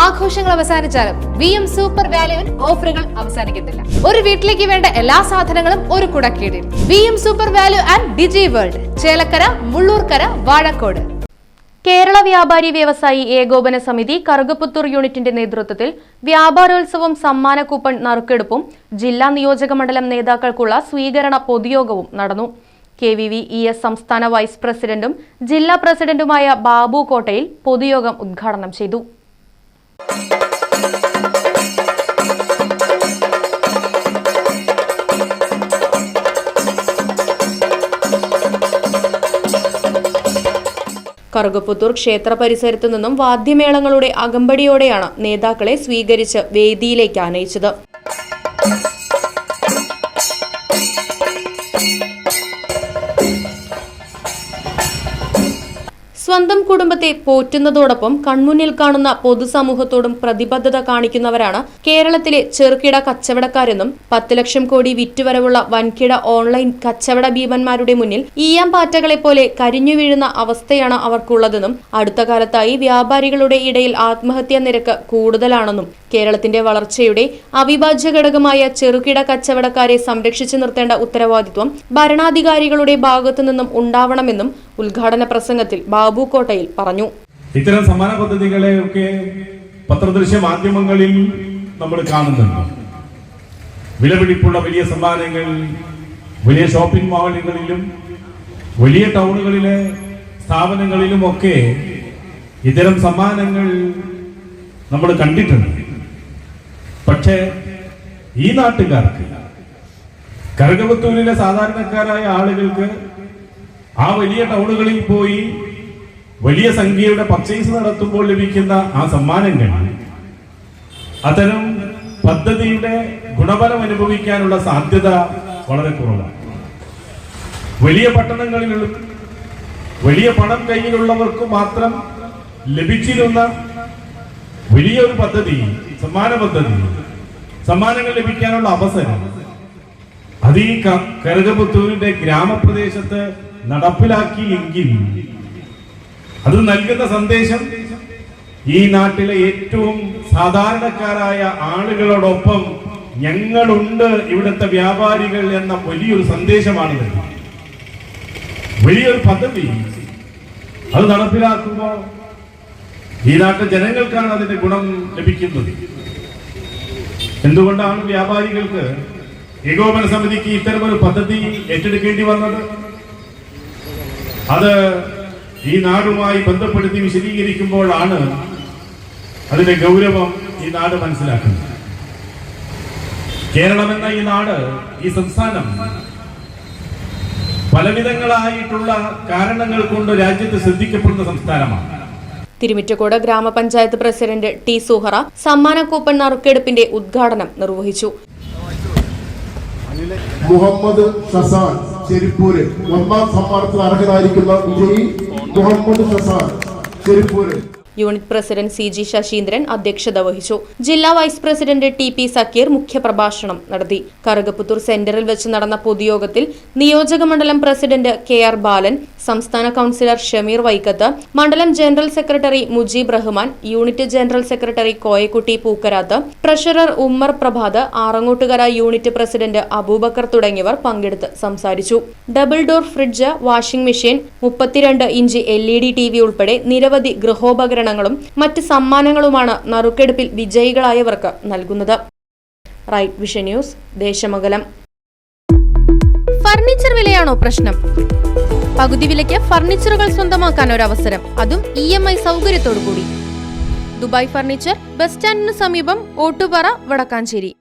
ആഘോഷങ്ങൾ അവസാനിച്ചാലും V M super വാല്യുവിൽ ഓഫറുകൾ അവസാനിക്കുന്നില്ല ഒരു വീട്ടിലേക്ക് വേണ്ട എല്ലാ സാധനങ്ങളും ഒരു കുടക്കീടിൽ. V M super value and digi world Chelakkara Mullurkara Vazhakkode. Kerala Vyapari Vyavasayi Ekopana സമിതി കറുകപ്പുത്തൂർ യൂണിറ്റിന്റെ നേതൃത്വത്തിൽ വ്യാപാരോത്സവം സമ്മാന കൂപ്പൺ നറുക്കെടുപ്പും ജില്ലാ നിയോജക മണ്ഡലം നേതാക്കൾക്കുള്ള സ്വീകരണ പൊതുയോഗവും നടന്നു. K V V E S സംസ്ഥാന വൈസ് പ്രസിഡന്റും ജില്ലാ പ്രസിഡന്റുമായ ബാബു കോട്ടയിൽ പൊതുയോഗം ഉദ്ഘാടനം ചെയ്തു. കറുകപ്പുത്തൂർ ക്ഷേത്ര പരിസരത്തു നിന്നും വാദ്യമേളങ്ങളുടെ അകമ്പടിയോടെയാണ് നേതാക്കളെ സ്വീകരിച്ച് വേദിയിലേക്ക് ആനയിച്ചത്. സ്വന്തം കുടുംബത്തെ പോറ്റുന്നതോടൊപ്പം കൺമുന്നിൽ കാണുന്ന പൊതുസമൂഹത്തോടും പ്രതിബദ്ധത കാണിക്കുന്നവരാണ് കേരളത്തിലെ ചെറുകിട കച്ചവടക്കാരെന്നും പത്ത് ലക്ഷം കോടി വിറ്റുവരവുള്ള വൻകിട ഓൺലൈൻ കച്ചവട ഭീമന്മാരുടെ മുന്നിൽ ഈയാം പാറ്റകളെ പോലെ കരിഞ്ഞു വീഴുന്ന അവസ്ഥയാണ് അവർക്കുള്ളതെന്നും അടുത്ത കാലത്തായി വ്യാപാരികളുടെ ഇടയിൽ ആത്മഹത്യാ നിരക്ക് കൂടുതലാണെന്നും കേരളത്തിന്റെ വളർച്ചയുടെ അവിഭാജ്യ ഘടകമായ ചെറുകിട കച്ചവടക്കാരെ സംരക്ഷിച്ചു നിർത്തേണ്ട ഉത്തരവാദിത്വം ഭരണാധികാരികളുടെ ഭാഗത്തു നിന്നും ഉണ്ടാവണമെന്നും ഉദ്ഘാടന പ്രസംഗത്തിൽ ബാബു കോട്ടയിൽ പറഞ്ഞു. ഇത്തരം സമ്മാന പദ്ധതികളെ ഒക്കെ പത്രദൃശ്യ മാധ്യമങ്ങളിൽ നമ്മൾ കാണുന്നുണ്ട്. വിലപിടിപ്പുള്ള വലിയ സമ്മാനങ്ങൾ വലിയ ഷോപ്പിംഗ് മാളുകളിലും വലിയ ടൗണുകളിലെ സ്ഥാപനങ്ങളിലും ഒക്കെ ഇത്തരം സമ്മാനങ്ങൾ നമ്മൾ കണ്ടിട്ടുണ്ട്. പക്ഷേ ഈ നാട്ടുകാർക്ക് കറുകപത്തൂരിലെ സാധാരണക്കാരായ ആളുകൾക്ക് ആ വലിയ ടൗണുകളിൽ പോയി വലിയ സംഖ്യയുടെ പർച്ചേസ് നടത്തുമ്പോൾ ലഭിക്കുന്ന ആ സമ്മാനങ്ങൾ അത്തരം പദ്ധതിയുടെ ഗുണഫലം അനുഭവിക്കാനുള്ള സാധ്യത വളരെ കുറവാണ്. വലിയ പട്ടണങ്ങളിലും വലിയ പണം കയ്യിലുള്ളവർക്ക് മാത്രം ലഭിച്ചിരുന്ന വലിയൊരു പദ്ധതി സമ്മാന പദ്ധതി സമ്മാനങ്ങൾ ലഭിക്കാനുള്ള അവസരം അത് ഈ കരകപുത്തൂരിന്റെ ഗ്രാമപ്രദേശത്ത് നടപ്പിലാക്കിയെങ്കിൽ അത് നൽകുന്ന സന്ദേശം ഈ നാട്ടിലെ ഏറ്റവും സാധാരണക്കാരായ ആളുകളോടൊപ്പം ഞങ്ങളുണ്ട് ഇവിടുത്തെ വ്യാപാരികൾ എന്ന വലിയൊരു സന്ദേശമാണ് വലിയൊരു പദ്ധതി. അത് നടപ്പിലാക്കുമ്പോൾ ഈ നാട്ടിലെ ജനങ്ങൾക്കാണ് അതിന്റെ ഗുണം ലഭിക്കുന്നത്. എന്തുകൊണ്ടാണ് വ്യാപാരികൾക്ക് ഏകോപന സമിതിക്ക് ഇത്തരമൊരു പദ്ധതി ഏറ്റെടുക്കേണ്ടി വന്നത്? അത് ഈ നാടുമായി ബന്ധപ്പെടുത്തി വിശദീകരിക്കുമ്പോഴാണ് അതിന്റെ ഗൗരവം ഈ നാട് മനസ്സിലാക്കുന്നത്. കേരളം എന്ന ഈ നാട് ഈ സംസ്ഥാനം പലവിധങ്ങളായിട്ടുള്ള കാരണങ്ങൾ കൊണ്ട് രാജ്യത്ത് ശ്രദ്ധിക്കപ്പെടുന്ന സംസ്ഥാനമാണ്. തിരുമിറ്റക്കോട് ഗ്രാമപഞ്ചായത്ത് പ്രസിഡന്റ് ടി സുഹറ സമ്മാന കൂപ്പൺ നറുക്കെടുപ്പിന്റെ ഉദ്ഘാടനം നിർവഹിച്ചു. മുഹമ്മദ് ഷസാൻ ചെരിപ്പൂര് ഒന്നാം സമ്മാനത്തിന് അർഹനായിരിക്കുന്ന വിജയി Muhammad Shazan Cherippur unit president C G Sasheendran അധ്യക്ഷത വഹിച്ചു. ജില്ലാ vice president T P Sakkeer മുഖ്യപ്രഭാഷണം നടത്തി. കറുകപ്പുത്തൂർ സെന്ററിൽ വെച്ച് നടന്ന പൊതുയോഗത്തിൽ നിയോജക മണ്ഡലം പ്രസിഡന്റ് കെ ആർ ബാലൻ സംസ്ഥാന കൌൺസിലർ ഷമീർ വൈക്കത്ത് മണ്ഡലം general secretary Mujeeb Rahman unit general secretary Koyakutty Pookkarath treasurer Ummer Prabhath Arangottukara unit president Aboobacker തുടങ്ങിയവർ പങ്കെടുത്ത് സംസാരിച്ചു. Double door fridge washing machine മുപ്പത്തിരണ്ട് inch L E D T V ഉൾപ്പെടെ നിരവധി ഗൃഹോപകരണങ്ങളും മറ്റ് സമ്മാനങ്ങളുമാണ് നറുക്കെടുപ്പിൽ വിജയികളായവർക്ക് നൽകുന്നത്. Right vision news Desamangalam. Furniture വിലയാണോ പ്രശ്നം? പകുതി വിലയ്ക്ക് ഫർണിച്ചറുകൾ സ്വന്തമാക്കാൻ ഒരു അവസരം അതും ഇ എം ഐ സൗകര്യത്തോടു കൂടി ദുബായ് ഫർണിച്ചർ ബസ് സ്റ്റാൻഡിന് സമീപം ഓട്ടുപാറ വടക്കാഞ്ചേരി.